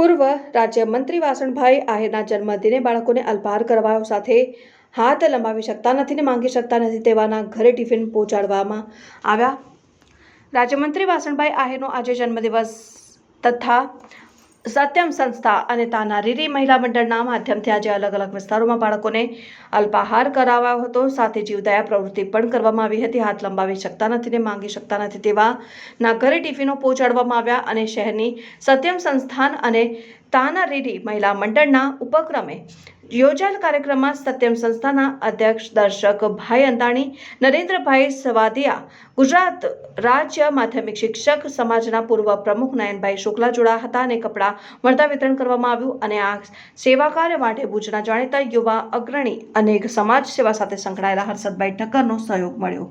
પૂર્વ રાજ્યમંત્રી વાસણભાઈ આહિરના જન્મદિને બાળકોને અલ્પાર કરવાઓ સાથે હાથ લંબાવી શકતા નથી ને માંગી શકતા નથી તેવાના ઘરે ટિફિન પહોંચાડવામાં આવ્યા. રાજ્યમંત્રી વાસણભાઈ આહિરનો આજે જન્મદિવસ તથા સત્યમ સંસ્થા અને તાના રીરી મહિલા મંડળના માધ્યમથી આજે અલગ અલગ વિસ્તારોમાં બાળકોને અલ્પાહાર કરાવાયો હતો. સાથે જીવદયા પ્રવૃત્તિ પણ કરવામાં આવી હતી. હાથ લંબાવી શકતા નથી ને માંગી શકતા નથી તેવા ના ઘરે ટિફિનો પહોંચાડવામાં આવ્યા અને શહેરની સત્યમ સંસ્થાન અને તાના રીરી મહિલા મંડળના ઉપક્રમે યોજાયેલ કાર્યક્રમમાં સત્યમ સંસ્થાના અધ્યક્ષ દર્શક ભાઈ અંતાણી, નરેન્દ્રભાઈ સવાદિયા, ગુજરાત રાજ્ય માધ્યમિક શિક્ષક સમાજના પૂર્વ પ્રમુખ નયનભાઈ શુક્લા જોડાયા હતા અને કપડાં મળતા વિતરણ કરવામાં આવ્યું અને આ સેવા કાર્ય માટે ભુજના જાણીતા યુવા અગ્રણી અને સમાજ સેવા સાથે સંકળાયેલા હર્ષદભાઈ ઠક્કરનો સહયોગ મળ્યો.